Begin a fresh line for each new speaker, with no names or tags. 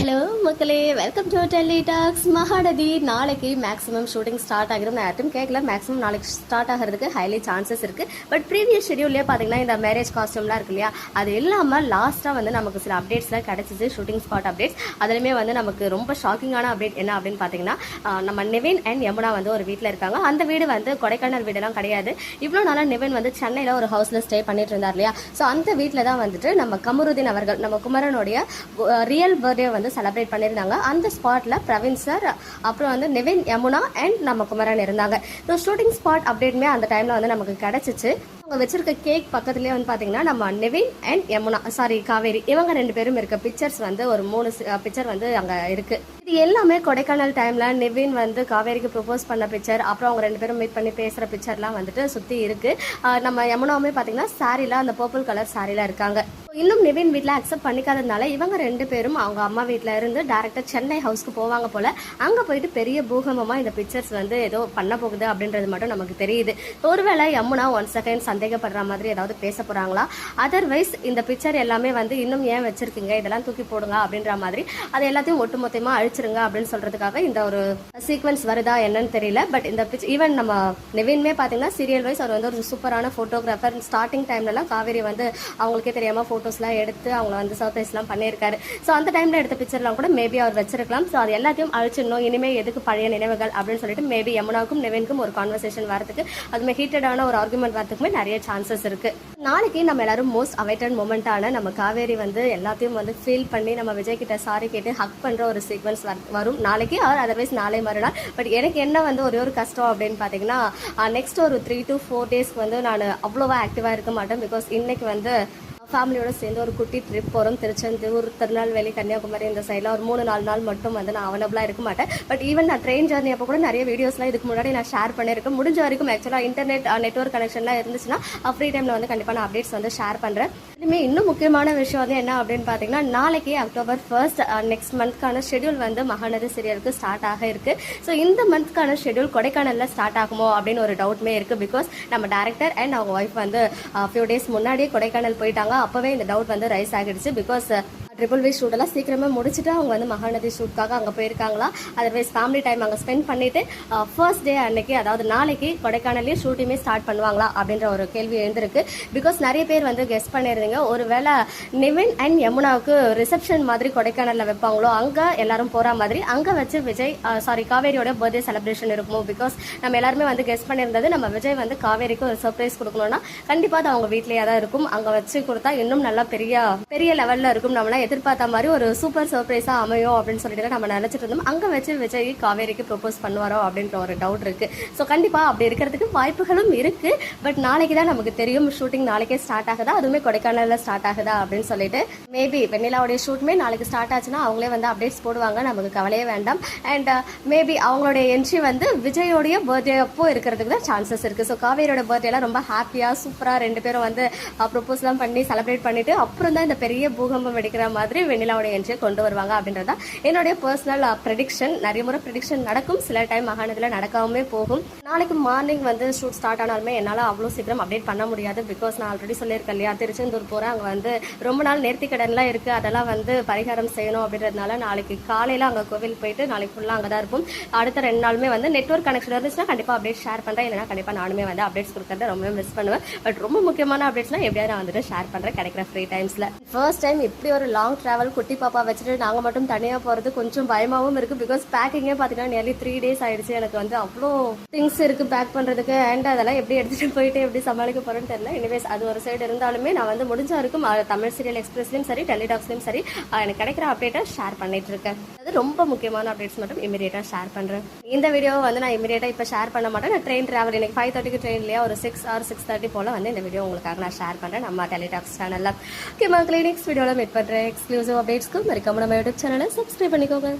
Hello மக்களே welcome to Delhi talks Mahanadhi நாளைக்கு maximum shooting start ஆகிரும் நான் யார்ட்டும் கேட்கல. மேக்ஸிமம் நாளைக்கு ஸ்டார்ட் ஆகிறதுக்கு ஹைலி சான்சஸ் இருக்கு. பட் ப்ரீவியஸ் ஷெடியூல்லே பார்த்தீங்கன்னா இந்த மேரேஜ் காஸ்டியூம்லாம் இருக்கு இல்லையா? அது இல்லாமல் லாஸ்ட்டாக வந்து நமக்கு சில அப்டேட்ஸ்லாம் கிடச்சிச்சு. ஷூட்டிங் ஸ்பாட் அப்டேட்ஸ் அதுலேயுமே வந்து நமக்கு ரொம்ப ஷாக்கிங்கான அப்டேட் என்ன அப்படின்னு பார்த்தீங்கன்னா நம்ம நிவின் அண்ட் யமுனா வந்து ஒரு வீட்டில் இருக்காங்க. அந்த வீடு வந்து கொடைக்கானல் வீடெல்லாம் கிடையாது. இவ்வளோ நாளாக நிவின் வந்து சென்னையில் ஒரு ஹவுஸில் ஸ்டே பண்ணிட்டு இருந்தார் இல்லையா? ஸோ அந்த வீட்டில் தான் வந்துட்டு நம்ம கமருதீன் அவர்கள் நம்ம குமரனுடைய ரியல் பர்த்டே வந்து செலிப்ரேட் பண்ணியிருந்தாங்க அந்த ஸ்பாட்டில் பிரவீன் சார் அப்புறம் வந்து நிவின் யமுனா அண்ட் நம்ம குமரன் இருந்தாங்க. ஸோ ஷூட்டிங் ஸ்பாட் அப்டேட்டுமே அந்த டைமில் வந்து நமக்கு கிடச்சிச்சு. அவங்க வச்சிருக்க கேக் பக்கத்துலேயே வந்து பார்த்தீங்கன்னா நம்ம நிவின் அண்ட் யமுனா சாரி காவேரி. இவங்க ரெண்டு பேரும் இருக்க பிக்சர்ஸ் வந்து ஒரு மூணு பிக்சர் வந்து அங்கே இருக்கு. இது எல்லாமே கொடைக்கானல் டைம்ல நிவின் வந்து காவேரிக்கு ப்ரொபோஸ் பண்ண பிக்சர் அப்புறம் அவங்க ரெண்டு பேரும் மீட் பண்ணி பேசுகிற பிக்சர்லாம் வந்துட்டு சுற்றி இருக்கு. நம்ம யமுனாவுமே பார்த்தீங்கன்னா சாரியில் அந்த பர்பிள் கலர் சாரியில் இருக்காங்க. இன்னும் நிவின் வீட்டில் அக்செப்ட் பண்ணிக்காததுனால இவங்க ரெண்டு பேரும் அவங்க அம்மா வீட்டில் இருந்து டேரெக்டாக சென்னை ஹவுஸ்க்கு போவாங்க போல. அங்கே போயிட்டு பெரிய பூகம்பமாக இந்த பிக்சர்ஸ் வந்து ஏதோ பண்ண போகுது அப்படின்றது மட்டும் நமக்கு தெரியுது. ஒருவேளை யமுனா ஒன் செகண்ட் சந்தேகப்படுற மாதிரி ஏதாவது பேச போகிறாங்களா அதர்வைஸ் இந்த பிக்சர் எல்லாமே வந்து இன்னும் ஏன் வச்சிருக்கீங்க? இதெல்லாம் தூக்கி போடுங்க அப்படின்ற மாதிரி அது எல்லாத்தையும் ஒட்டுமொத்தமாக அழிச்சிருங்க அப்படின்னு சொல்கிறதுக்காக இந்த ஒரு சீக்வன்ஸ் வருதா என்னன்னு தெரியல. பட் இந்த பிக்சர் ஈவன் நம்ம நிவின்மே பார்த்தீங்கன்னா சீரியல் வைஸ் அவர் வந்து ஒரு சூப்பரான ஃபோட்டோகிராஃபர் ஸ்டார்டிங் டைம்லலாம் காவேரி வந்து அவங்களுக்கே தெரியாமல் ஃபோட்டோ ஃபோட்டோஸ்லாம் எடுத்து அவங்கள வந்து சர்ப்ரைஸ்லாம் பண்ணியிருக்காரு. ஸோ அந்த டைமில் எடுத்த பிக்சர்லாம் கூட மேபி அவர் வச்சிருக்கலாம். ஸோ அது எல்லாத்தையும் அழிச்சிடணும். இனிமேல் எதுக்கு பழைய நினைவுகள் அப்படின்னு சொல்லிட்டு மேபி யமுனாவுக்கும் நிவின்க்கும் ஒரு கான்வர்சேஷன் வரதுக்கு அதுமே ஹீட்டடான ஒரு ஆர்குமெண்ட் வரதுக்குமே நிறைய சான்சஸ் இருக்குது நாளைக்கு நம்ம எல்லாரும் மோஸ்ட் அவைட்டட் மூமெண்ட்டான நம்ம காவேரி வந்து எல்லாத்தையும் வந்து ஃபீல் பண்ணி நம்ம விஜய் கிட்ட சாரி கேட்டு ஹக் பண்ணுற ஒரு சீக்வன்ஸ் வரும். நாளைக்கு ஆர் அதர்வைஸ் நாளை மறுநாள். பட் எனக்கு என்ன வந்து ஒரே ஒரு கஷ்டம் அப்படின்னு பார்த்தீங்கன்னா நெக்ஸ்ட் ஒரு த்ரீ டு ஃபோர் டேஸ்க்கு வந்து நான் அவ்வளோவா ஆக்டிவாக இருக்க மாட்டேன். பிகாஸ் இன்னைக்கு வந்து ஃபேமிலியோட சேர்ந்து ஒரு குட்டி ட்ரிப் போகிறோம் திருச்செந்தூர் திருநெல்வேலி கன்னியாகுமரி இந்த சைடில் ஒரு மூணு நாலு நாள் மட்டும் வந்து நான் அவைலபிளாக இருக்க மாட்டேன். பட் ஈவன் நான் ட்ரெயின் ஜர்னி அப்போ கூட நிறைய வீடியோஸ்லாம் இதுக்கு முன்னாடி நான் ஷேர் பண்ணியிருக்கேன். முடிஞ்ச வரைக்கும் ஆக்சுவலாக இன்டர்நெட் நெட்ஒர்க் கனெக்ஷன்லாம் இருந்துச்சுன்னா ஃப்ரீ டைமில் வந்து கண்டிப்பாக நான் அப்டேட்ஸ் வந்து ஷேர் பண்ணுறேன் இனிமேல் இன்னும் முக்கியமான விஷயம் வந்து என்ன அப்படின்னு பார்த்தீங்கன்னா நாளைக்கு அக்டோபர் ஃபர்ஸ்ட் நெக்ஸ்ட் மந்த்க்கான ஷெடியூல் வந்து மகாநதி சீரியலுக்கு ஸ்டார்ட் ஆக இருக்கு. ஸோ இந்த மந்த்க்கான ஷெடியூல் கொடைக்கானலில் ஸ்டார்ட் ஆகுமோ அப்படின்னு ஒரு டவுட்மே இருக்குது பிகாஸ் நம்ம டேரக்டர் அண்ட் அவங்க ஒய்ஃப் வந்து ஃபியூ டேஸ் முன்னாடியே கொடைக்கானல் போயிட்டாங்க. அப்போவே இந்த டவுட் வந்து ரைஸ் ஆகிடுச்சு பிகாஸ் ட்ரிபிள் வி ஷூட்டெல்லாம் சீக்கிரமே முடிச்சுட்டு அவங்க வந்து மகாநதி ஷூட்காக அங்கே போயிருக்காங்களா? அதர்வைஸ் ஃபேமிலி டைம் அங்கே ஸ்பெண்ட் பண்ணிட்டு ஃபர்ஸ்ட் டே அன்னைக்கு அதாவது நாளைக்கு கொடைக்கானல்லே ஷூட்டிங்கே ஸ்டார்ட் பண்ணுவாங்களா? அப்படின்ற ஒரு கேள்வி எழுந்திருக்கு. பிகாஸ் நிறைய பேர் வந்து கெஸ்ட் பண்ணியிருந்தீங்க ஒருவேளை நிவின் அண்ட் யமுனாவுக்கு ரிசப்ஷன் மாதிரி கொடைக்கானலில் வைப்பாங்களோ? அங்கே எல்லாரும் போகிற மாதிரி. அங்கே வச்சு விஜய் சாரி காவேரியோட பர்த்டே செலிப்ரேஷன் இருக்குமோ? பிகாஸ் நம்ம எல்லாருமே வந்து கெஸ்ட் பண்ணியிருந்தது நம்ம விஜய் வந்து காவேரிக்கு ஒரு சர்ப்ரைஸ் கொடுக்கணும்னா கண்டிப்பாக அது அவங்க வீட்லேயே தான் இருக்கும். அங்கே வச்சு கொடுத்தா இன்னும் நல்லா பெரிய பெரிய லெவலில் இருக்கும். நம்மளாம் எதிர்பார்த்த மாதிரி ஒரு சூப்பர் சர்ப்ரைஸா அமையும் அப்படின்னு சொல்லிட்டு நம்ம நினைச்சிட்டு இருந்தோம். அங்க வச்சு விஜய் காவேரிக்கு ப்ரொபோஸ் பண்ணுவாரோ அப்படின்ற ஒரு டவுட் இருக்கு. ஸோ கண்டிப்பா அப்படி இருக்கிறதுக்கு வாய்ப்புகளும் இருக்கு. பட் நாளைக்கு தான் நமக்கு தெரியும் ஷூட்டிங் நாளைக்கே ஸ்டார்ட் ஆகுதா? அதுவுமே கொடைக்கானலில் ஸ்டார்ட் ஆகுதா அப்படின்னு சொல்லிட்டு. மேபி வெண்ணிலாவுடைய ஷூட்டுமே நாளைக்கு ஸ்டார்ட் ஆச்சுன்னா அவங்களே வந்து அப்டேட்ஸ் போடுவாங்க. நமக்கு கவலையே வேண்டாம். அண்ட் மேபி uh, அவங்களுடைய என்ட்ரி வந்து விஜயோடைய பர்த்டே அப்போ இருக்கிறதுக்கு தான் சான்சஸ் இருக்கு. ஸோ காவேரியோட பர்த்டேலாம் ரொம்ப ஹாப்பியா சூப்பரா ரெண்டு பேரும் வந்து uh, ப்ரொபோஸ்லாம் பண்ணி செலிப்ரேட் பண்ணிட்டு அப்புறம் தான் இந்த பெரிய பூகம்பம் எடுக்கிற மாதிரி வெண்ணிலாவோட என்ட்ரியை கொண்டு வருவாங்க அப்படின்றதா என்னுடைய பர்சனல் ப்ரெடிக்ஷன் uh, நிறைய முறை ப்ரெடிக்ஷன் நடக்கும். சில டைம் மகாநதியில் நடக்காமே போகும். நாளைக்கு மார்னிங் வந்து ஷூட் ஸ்டார்ட் ஆனாலுமே என்னால் அவ்வளோ சீக்கிரம் அப்டேட் பண்ண முடியாது. பிகாஸ் நான் ஆல்ரெடி சொல்லியிருக்கேன் இல்லையா திருச்செந்தூர் போகிறேன் அங்கே வந்து ரொம்ப நாள் நேர்த்தி கடன்லாம் இருக்குது அதெல்லாம் வந்து பரிகாரம் செய்யணும் அப்படின்றதுனால நாளைக்கு காலையில் அங்கே கோவில் போயிட்டு நாளைக்கு ஃபுல்லாக அங்கே தான் இருப்போம். அடுத்த ரெண்டு நாளுமே வந்து நெட்ஒர்க் கனெக்ஷன் இருந்துச்சுன்னா கண்டிப்பாக அப்டேட் ஷேர் பண்ணுறேன் இல்லைனா கண்டிப்பாக நானுமே வந்து அப்டேட்ஸ் கொடுக்குறத ரொம்ப மிஸ் பண்ணுவேன். பட் ரொம்ப முக்கியமான அப்டேட்ஸ்லாம் எப்படியாவது நான் வந்துட்டு ஷேர் பண்ணுறேன் கிடைக்கிற ஃப்ரீ டைம்ஸில் ஃபர்ஸ்ட் டைம் இப்படி ஒரு லாங் ட்ராவல் குட்டி பாப்பா வச்சுட்டு நாங்கள் மட்டும் தனியாக போகிறது கொஞ்சம் பயமாகவும் இருக்குது பிகாஸ் பேக்கிங்கே பார்த்தீங்கன்னா நியர்லி த்ரீ டேஸ் ஆயிடுச்சு. எனக்கு வந்து அவ்வளோ திங்ஸ் இருக்குது பேக் பண்ணுறதுக்கு அண்ட் அதெல்லாம் எப்படி எடுத்துகிட்டு போயிட்டு எப்படி சமாளிக்க போகிறேன்னு தெரியல. எனிவேஸ் அது ஒரு சைடு இருந்தாலுமே நான் வந்து முடிஞ்ச இருக்கும் தமிழ் சீரியல் எக்ஸ்பிரஸ்லையும் சரி டெலிடாக்ஸ்லையும் சரி எனக்கு கிடைக்கிற அப்டேட்டை ஷேர் பண்ணிட்டு இருக்கேன். அது ரொம்ப முக்கியமான அப்டேட்ஸ் மட்டும் இமீடியட்டாக ஷேர் பண்ணுறேன் இந்த வீடியோவை வந்து நான் இமீடியட்டாக இப்போ ஷேர் பண்ண மாட்டேன். நான் ட்ரெயின் ட்ராவல் எனக்கு ஃபைவ் தேர்ட்டிக்கு ட்ரெயின்லேயே ஒரு சிக்ஸ் ஆர் சிக்ஸ் தேர்ட்டி போல் வந்து இந்த வீடியோ உங்களுக்காக நான் ஷேர் பண்ணுறேன் நம்ம டெலிடாக்ஸ் சேனலில் ஓகே மக்களே நெக்ஸ்ட் வீடியோவில் மீட் பண்ணுறேன் எக்ஸ்க்ளூசிவ் அப்டேட்ஸ்க்கு மறக்காம நம்ம யூடியூப் சேனலை சப்ஸ்கிரைப் பண்ணிக்கோங்க